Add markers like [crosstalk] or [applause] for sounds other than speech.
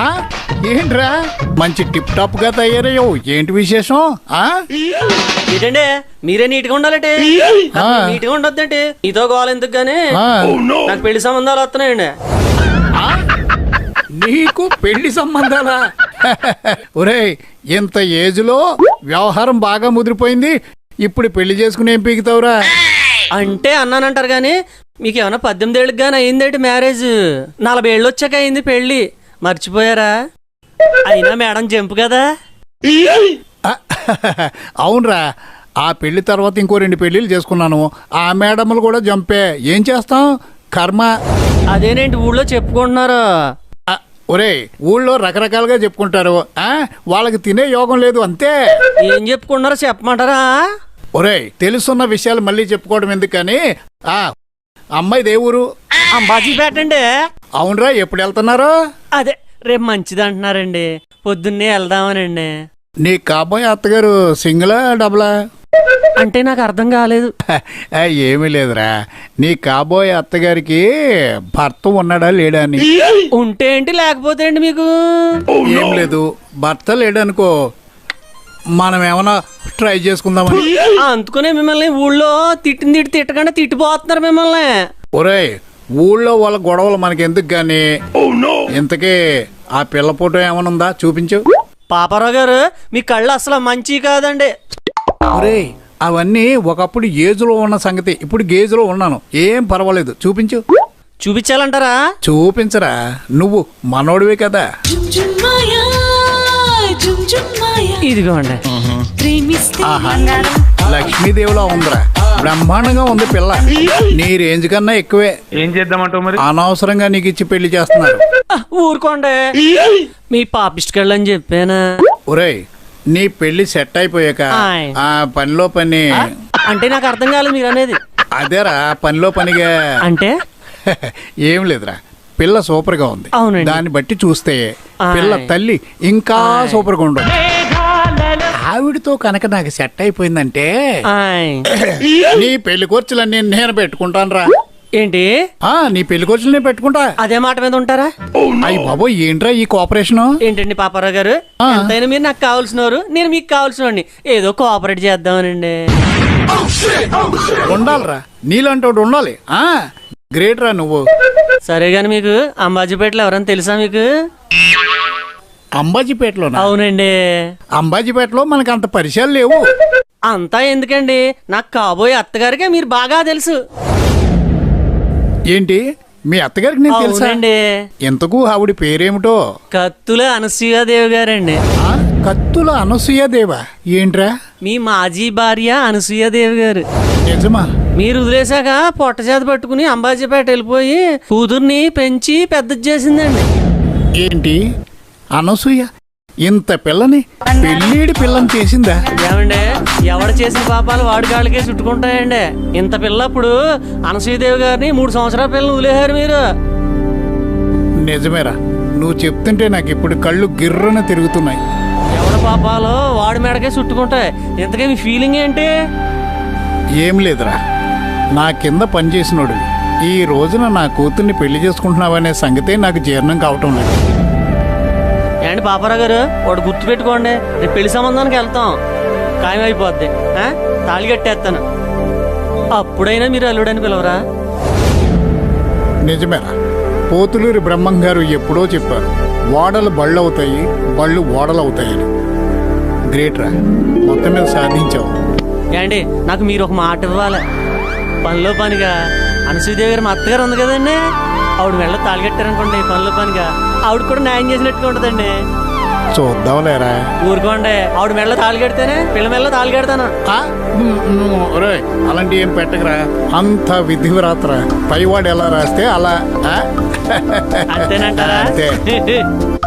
ఆ? ఏంట్రా? మంచి టిప్ టాప్గా తయారయ్యావు ఏంటి విశేషం? ఆ? ఏంటండి? మీరే నీట్గా ఉండాలంటే? ఆ. నీట్గా ఉండొద్దండి నీతో గోవాలి ఎందుకు గానీ. నాకు పెళ్ళి సంబంధాలు వస్తున్నాయండి? నీకు పెళ్ళి సంబంధాలా? ఒరేయ్ ఇంత ఏజ్లో వ్యవహారం బాగా ముదిరిపోయింది. ఇప్పుడు పెళ్ళి చేసుకుని ఏం పీకుతావురా? అంటే అన్నానంటారు కానీ మీకు ఏమైనా పద్దెనిమిది ఏళ్ళకి కానీ అయిందేంటి మ్యారేజ్? నలభై ఏళ్ళు వచ్చాక అయింది పెళ్ళి మర్చిపోయారా? అయినా మేడం జంపు కదా? అవునరా. ఆ పెళ్ళి తర్వాత ఇంకో రెండు పెళ్ళిళ్ళు చేసుకున్నాను. ఆ మేడములు కూడా జంపే. ఏం చేస్తాం? కర్మ. అదేనేంటి ఊళ్ళో చెప్పుకుంటున్నారు? ఆ, ఒరేయ్ ఊళ్ళో రకరకాలుగా చెప్పుకుంటారు. ఆ వాళ్ళకి తినే యోగం లేదు అంతే. ఏం చెప్పుకుంటున్నారో చెప్పమంటారా? ఒరేయ్ తెలుసున్న విషయాలు మళ్ళీ చెప్పుకోవడం ఎందుకు కానీ అమ్మాయి దేవురు? అంబాజీ పెట్టండి అవునరా ఎప్పుడు వెళ్తున్నారు? అదే రేపు మంచిది అంటున్నారండి. పొద్దున్నే వెళ్దామనండి. నీ కాబోయే అత్తగారు సింగిలా డబులా? అంటే నాకు అర్థం కాలేదు. ఏమీ లేదురా. నీ కాబోయే అత్తగారికి భర్త ఉన్నాడా లేడా అని. ఉంటే ఏంటి లేకపోతే ఏంటి మీకు? ఏం లేదు భర్త లేడనుకో మనం ఏమైనా ట్రై చేసుకుందామని. అందుకునే మిమ్మల్ని ఊళ్ళో తిట్టిన తిట్టి తిట్టకుండా తిట్టిపోతున్నారు మిమ్మల్ని. ఒరేయ్ ఊళ్ళో వాళ్ళ గొడవలు మనకి ఎందుకు గాని ఇంతకీ ఆ పిల్ల ఫోటో ఏమైనా ఉందా? చూపించు. పాపారావు గారు మీ కళ్ళు అసలు మంచి కాదండి. ఒరేయ్ అవన్నీ ఒకప్పుడు ఏజ్లో ఉన్న సంగతి. ఇప్పుడు గేజ్లో ఉన్నాను. ఏం పర్వాలేదు. చూపించు. చూపించాలంటారా? చూపించరా. నువ్వు మనోడివే కదా. ఇదిగోండి. లక్ష్మీదేవిలా ఉందిరా. బ్రహ్మాండంగా ఉంది పిల్ల. నీ రేంజ్ కన్నా ఎక్కువే. ఏం చేద్దామంటావు మరి? అనవసరంగా నీకు ఇచ్చి పెళ్ళి చేస్తున్నారు ఊరుకోండి. మీ పాపిస్ట్ కళ్ళు అని చెప్పానా? ఒరేయ్ నీ పెళ్ళి సెట్ అయిపోయాక. ఆ పనిలో పని అంటే నాకు అర్థం కాలేదు మీరు అనేది. అదేరా పనిలో పనిగా. అంటే? [laughs] ఏం లేదురా. పిల్ల సూపర్గా ఉంది. అవునండి. దాన్ని బట్టి చూస్తే. పిల్ల తల్లి ఇంకా. సూపర్గా ఉండదు ఆవిడతో కనుక నాకు సెట్ అయిపోయిందంటే. నీ పెళ్ళి ఖర్చులన్నీ నేను పెట్టుకుంటాను రా ఏంటి? ఆ నీ పెళ్ళి ఖర్చులు నేను పెట్టుకుంటా. అదే మాట మీద ఉంటారా? అయ్యి బాబోయ్ ఏంట్రా ఈ కోఆపరేషన్? ఏంటండి పాపారావు గారు. ఎంతైనా మీరు నాకు కావాల్సినవారు నేను మీకు కావాల్సిన ఏదో కోఆపరేట్ చేద్దామనండి. ఉండాలిరా. నీలాంటి ఉండాలి. ఆ గ్రేట్ రా నువ్వు. సరే గాని మీకు అంబాజీపేటలో ఎవరైనా తెలుసా మీకు? అంబాజీపేటలోనా? అవునండి. అంబాజీపేటలో మనకు అంత పరిచయాలు లేవు. అంతా ఎందుకండి? నాకు కాబోయే అత్తగారికే మీరు బాగా తెలుసు. ఏంటి? మీ అత్తగారికి నేను తెలుసా? అవునండి. ఎంతకు ఆవిడ పేరేమిటో? కత్తుల అనసూయాదేవి గారండి. కత్తుల అనసూయదేవా? ఏంట్రా? మీ మాజీ భార్య అనసూయాదేవి గారు. నిజమా? మీరు వదిలేశాక పొట్ట చేత పట్టుకుని అంబాజీపేట వెళ్ళిపోయి కూతుర్ని పెంచి పెద్ద చేసిందండి. ఏంటి? అనసూయ ఇంత పిల్లని పెళ్ళిడి పిల్లని చేసిందా? ఏమండి ఎవడు చేసిన పాపాలు వాడి కాళ్ళకే చుట్టుకుంటాయండి. ఇంత పిల్లప్పుడు అనసూయదేవి గారిని మూడు సంవత్సరాల పిల్లలు వదిలేశారు మీరు. నిజమేరా నువ్వు చెప్తుంటే నాకు ఇప్పుడు కళ్ళు గిర్రన తిరుగుతున్నాయి. ఎవడ పాపాలు వాడి మెడకే చుట్టుకుంటాయి? ఇంతకీ మీ ఫీలింగ్ ఏంటి? ఏం లేదురా నా కింద పనిచేసినోడు ఈ రోజున నా కూతుర్ని పెళ్ళి చేసుకుంటున్నావనే సంగతే నాకు జీర్ణం కావటం లేదు. ఏంటి పాపారావు గారు? వాడు గుర్తు పెట్టుకోండి రేపు పెళ్ళి సంబంధానికి వెళ్తాం. ఖాయం అయిపోద్ది. ఆ? తాళి కట్టేస్తాను. అప్పుడైనా మీరు అల్లుడని పిలవరా? నిజమేరా. పోతులూరి బ్రహ్మం గారు ఎప్పుడో చెప్పారు ఓడలు బళ్ళు అవుతాయి బళ్ళు ఓడలు అవుతాయని గ్రేట్ రా మొత్తం మీద సాధించావు. ఏంటి? నాకు మీరు ఒక మాట ఇవ్వాలి. పనిలో పనిగా. అనసూయదేవి గారు మా అత్తగారు ఉంది కదండి. ఆవిడ వెళ్ళ తాళి కట్టారనుకోండి పనిలో పనిగా. ఆవిడ కూడా న్యాయం చేసినట్టుగా ఉంటుందండి. చూద్దాంలేరా ఊరుకోండి. ఆవిడ మెల్ల తాళి కడితేనే పిల్ల ఉమ్, ఉమ్, ఒరేయ్, అలాంటి ఏం పెట్టకరా. అంత విధివ్రాతరా. పైవాడు ఎలా రాస్తే అలా? అంతేనంటారా? అంతే. [laughs]